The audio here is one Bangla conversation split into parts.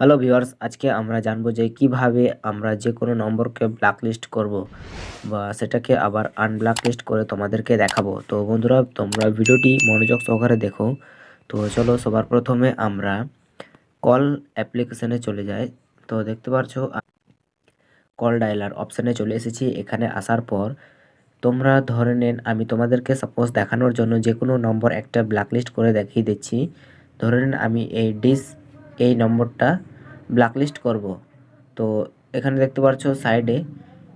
হ্যালো ভিউয়ার্স আজকে আমরা জানব যে কীভাবে আমরা যে কোনো নম্বরকে ব্ল্যাকলিস্ট করব বা সেটাকে আবার আনব্ল্যাকলিস্ট করে তোমাদেরকে দেখাবো। তো বন্ধুরা, তোমরা ভিডিওটি মনোযোগ সহকারে দেখো। তো চলো, সবার প্রথমে আমরা কল অ্যাপ্লিকেশনে চলে যাই। তো দেখতে পাচ্ছ কল ডায়লার অপশানে চলে এসেছি। এখানে আসার পর তোমরা ধরে নেন, আমি তোমাদেরকে সাপোজ দেখানোর জন্য যে কোনো নম্বর একটা ব্ল্যাকলিস্ট করে দেখিয়ে দিচ্ছি। ধরে নেন, আমি এই ডিস এই নম্বরটা ব্ল্যাকলিস্ট করব। তো এখানে দেখতে পাচ্ছ সাইডে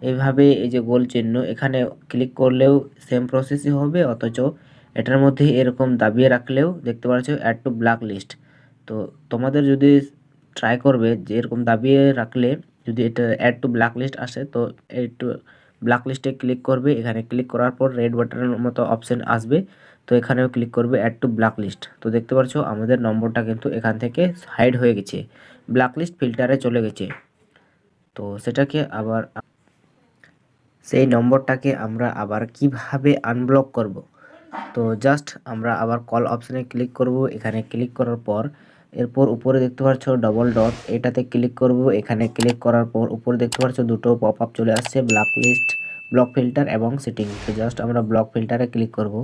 এইভাবে এই যে গোল চিহ্ন, এখানে ক্লিক করলেও সেম প্রসেসই হবে, অথচ এটার মধ্যে এরকম দাবিয়ে রাখলেও দেখতে পাচ্ছ অ্যাড টু ব্ল্যাক লিস্ট তো তোমাদের যদি ট্রাই করবে যে এরকম দাবিয়ে রাখলে যদি এটা অ্যাড টু ব্ল্যাক লিস্ট আসে, তো একটু লিস্টে ক্লিক করবে। এখানে ক্লিক করার পর রেড বাটনের মতো অপশান আসবে। তো এখানেও ক্লিক করবে অ্যাড টু ব্ল্যাক লিস্ট তো দেখতে পাচ্ছ আমাদের নম্বরটা কিন্তু এখান থেকে হাইড হয়ে গেছে। ব্ল্যাক লিস্ট ফিল্টারে চলে গেছে। তো সেটাকে আবার সেই নম্বরটাকে আমরা আবার কীভাবে আনব্লক করব? তো জাস্ট আমরা আবার কল অপশানে ক্লিক করব। এখানে ক্লিক করার পর, এরপর উপরে দেখতে পাচ্ছ ডবল ডট এটাতে ক্লিক করব। এখানে ক্লিক করার পর উপরে দেখতে পাচ্ছ দুটো পপ আপ চলে আসছে ব্ল্যাক লিস্ট ব্লক ফিল্টার এবং সেটিং তো জাস্ট আমরা ব্লক ফিল্টারে ক্লিক করব।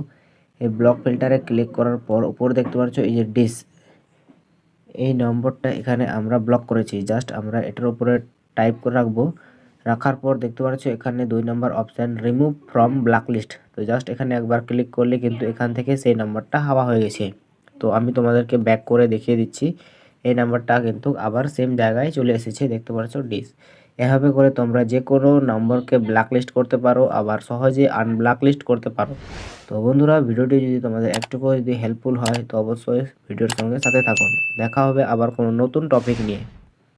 এই ব্লক ফিল্টারে ক্লিক করার পর উপরে দেখতে পাচ্ছ এই যে ডিস এই নম্বরটা এখানে আমরা ব্লক করেছি। জাস্ট আমরা এটার উপরে টাইপ করে রাখব। রাখার পর দেখতে পাচ্ছ এখানে দুই নম্বর option remove from black list তো জাস্ট এখানে একবার ক্লিক করলে কিন্তু এখান থেকে সেই নম্বরটা হাওয়া হয়ে গেছে। তো আমি তোমাদেরকে ব্যাক করে দেখিয়ে দিচ্ছি। এই নাম্বারটা কিন্তু আবার সেম জায়গায় চলে এসেছে, দেখতে পাচ্ছ ডিস এভাবে করে তোমরা যে কোনো নম্বরকে ব্ল্যাকলিস্ট করতে পারো, আবার সহজে আনব্ল্যাকলিস্ট করতে পারো। তো বন্ধুরা, ভিডিওটি যদি তোমাদের একটুকু যদি হেল্পফুল হয়, তো অবশ্যই ভিডিওর সঙ্গে সাথে থাকুন। দেখা হবে আবার কোনো নতুন টপিক নিয়ে।